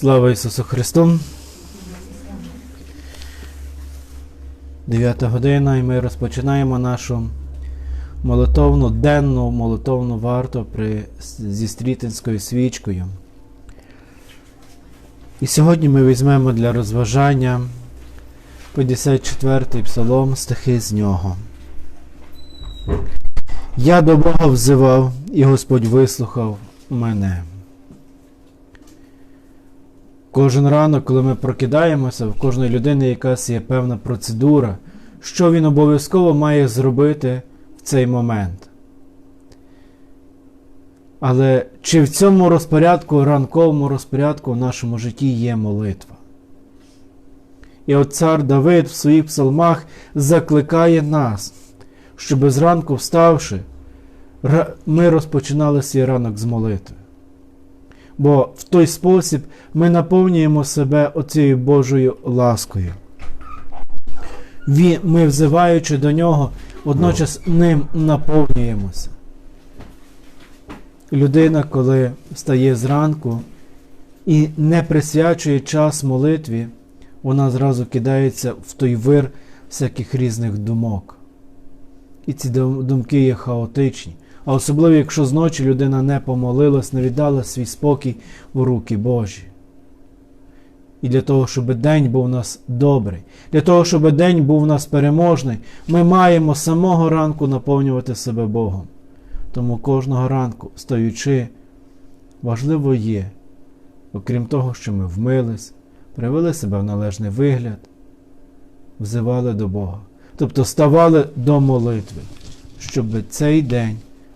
Слава Ісусу Христу! 9 година, і ми розпочинаємо нашу молитовну денну молитовну варту при, зі стрітинською свічкою. І сьогодні ми візьмемо для розважання 54-й псалом стихи з нього. Я до Бога взивав, і Господь вислухав мене. Кожен ранок, коли ми прокидаємося, в кожної людини якась є певна процедура, що він обов'язково має зробити в цей момент. Але чи в цьому розпорядку, ранковому розпорядку в нашому житті є молитва? І от цар Давид в своїх псалмах закликає нас, щоб зранку вставши, ми розпочинали свій ранок з молитви. Бо в той спосіб ми наповнюємо себе оцією Божою ласкою. Ми, взиваючи до нього, водночас ним наповнюємося. Людина, коли встає зранку і не присвячує час молитві, вона зразу кидається в той вир всяких різних думок. І ці думки є хаотичні. А особливо, якщо зночі людина не помолилась, не віддала свій спокій у руки Божі. І для того, щоб день був у нас добрий, для того, щоб день був у нас переможний, ми маємо з самого ранку наповнювати себе Богом. Тому кожного ранку, стоючи, важливо є, окрім того, що ми вмились, привели себе в належний вигляд, взивали до Бога. Тобто ставали до молитви, щоб цей день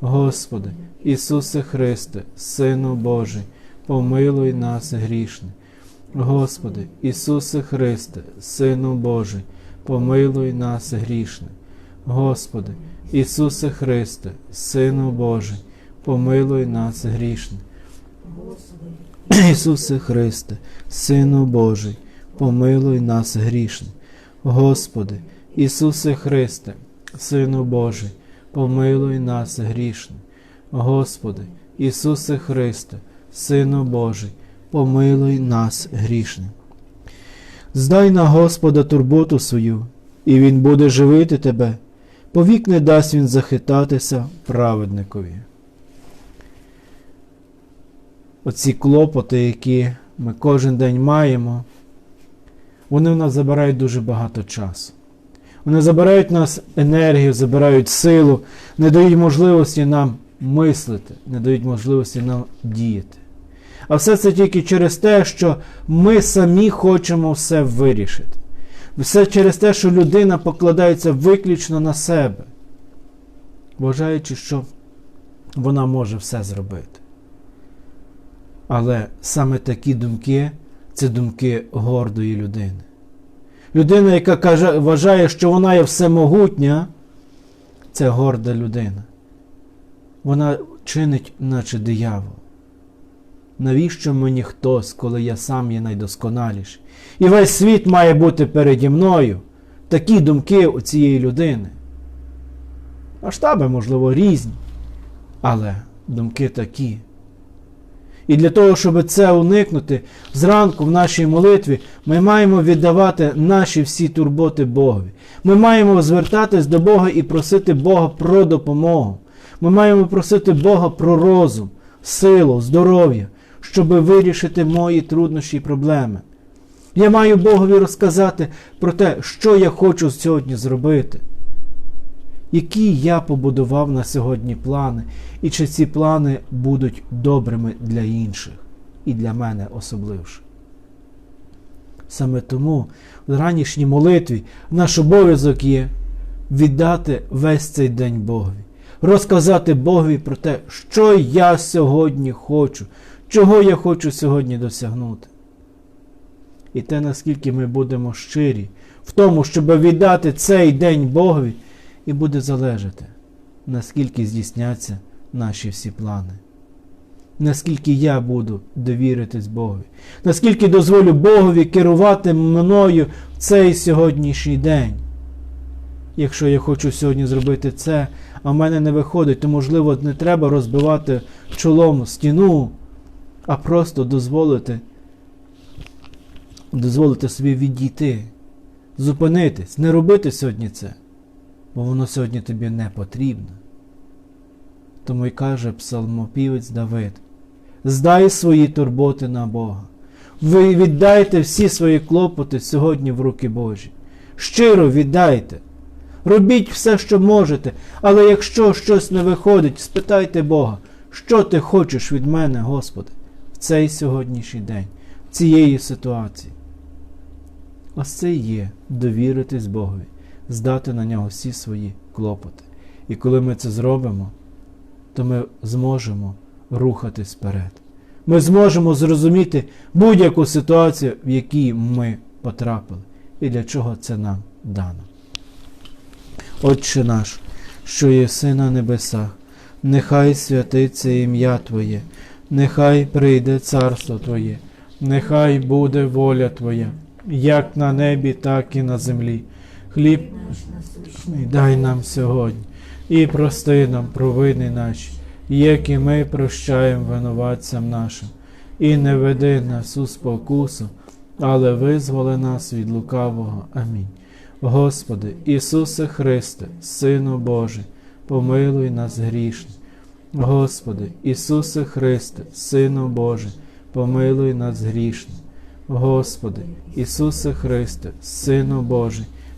Господи, Ісусе Христе, Сину Божий, помилуй нас грішне. Господи, Ісусе Христе, Сину Божий, помилуй нас грішне. Господи, Ісусе Христе, Сину Божий, помилуй нас грішне. Ісусе Христе, Сину Божий, помилуй нас грішне. Господи, Ісусе Христе, Сину Божий, помилуй нас грішне. Господи, Ісусе Христе, Сину Божий, помилуй нас грішне. Здай на Господа турботу свою, і Він буде живити тебе, повік не дасть він захитатися праведникові. Оці клопоти, які ми кожен день маємо, вони в нас забирають дуже багато часу. Вони забирають нас енергію, забирають силу, не дають можливості нам мислити, не дають можливості нам діяти. А все це тільки через те, що ми самі хочемо все вирішити. Все через те, що людина покладається виключно на себе, вважаючи, що вона може все зробити. Але саме такі думки це думки гордої людини. Людина, яка каже, вважає, що вона є всемогутня, це горда людина. Вона чинить, наче диявол. Навіщо мені хтось, коли я сам є найдосконаліший? І весь світ має бути переді мною. Такі думки у цієї людини. Масштаби, можливо, різні, але думки такі. І для того, щоб це уникнути, зранку в нашій молитві ми маємо віддавати наші всі турботи Богові. Ми маємо звертатись до Бога і просити Бога про допомогу. Ми маємо просити Бога про розум, силу, здоров'я, щоб вирішити мої труднощі і проблеми. Я маю Богові розказати про те, що я хочу сьогодні зробити, які я побудував на сьогодні плани, і чи ці плани будуть добрими для інших і для мене особливше. Саме тому в ранішній молитві наш обов'язок є віддати весь цей день Богові, розказати Богові про те, що я сьогодні хочу, чого я хочу сьогодні досягнути. І те, наскільки ми будемо щирі в тому, щоб віддати цей день Богові, і буде залежати, наскільки здійсняться наші всі плани. Наскільки я буду довіритись Богові, наскільки дозволю Богові керувати мною в цей сьогоднішній день. Якщо я хочу сьогодні зробити це, а в мене не виходить, то, можливо, не треба розбивати чолом стіну, а просто дозволити, дозволити собі відійти, зупинитись, не робити сьогодні це, бо воно сьогодні тобі не потрібно. Тому й каже псалмопівець Давид: здай свої турботи на Бога. Ви віддайте всі свої клопоти сьогодні в руки Божі. Щиро віддайте. Робіть все, що можете, але якщо щось не виходить, спитайте Бога, що ти хочеш від мене, Господи, в цей сьогоднішній день, в цієї ситуації. Ось це є довіритись Богові, здати на нього всі свої клопоти. І коли ми це зробимо, то ми зможемо рухатись вперед. Ми зможемо зрозуміти будь-яку ситуацію, в якій ми потрапили, і для чого це нам дано. Отче наш, що єси на небесах, нехай святиться ім'я Твоє, нехай прийде царство Твоє, нехай буде воля Твоя, як на небі, так і на землі. Хліб дай нам сьогодні, і прости нам провини наші, як і ми прощаємо винуватцям нашим, і не веди нас у спокусу, але визволи нас від лукавого. Амінь. Господи, Ісусе Христе, Сину Божий, помилуй нас грішних. Господи, Ісусе Христе, Сину Божий, помилуй нас грішних. Господи, Ісусе Христе, Сину Божий,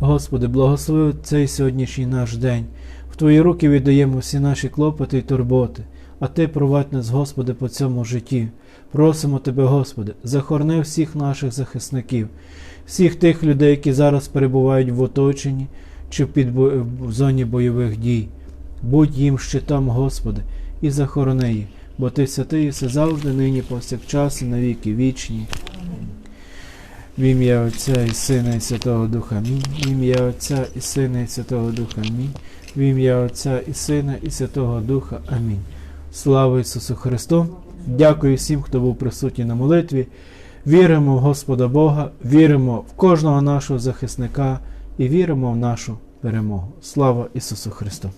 Господи, благослови цей сьогоднішній наш день. В Твої руки віддаємо всі наші клопоти і турботи, а Ти провадь нас, Господи, по цьому житті. Просимо Тебе, Господи, захорни всіх наших захисників, всіх тих людей, які зараз перебувають в оточенні чи під бо... в зоні бойових дій. Будь їм щитом, Господи, і захорони їх, бо Ти святий, і все завжди, нині, повсякчас, і навіки вічні. В ім'я Отця і Сина, і Святого Духа Амінь. В ім'я Отця і Сина, і Святого Духа Амінь. В ім'я Отця і Сина, і Святого Духа Амінь. Слава Ісусу Христу! Дякую всім, хто був присутній на молитві. Віримо в Господа Бога, віримо в кожного нашого захисника і віримо в нашу перемогу. Слава Ісусу Христу!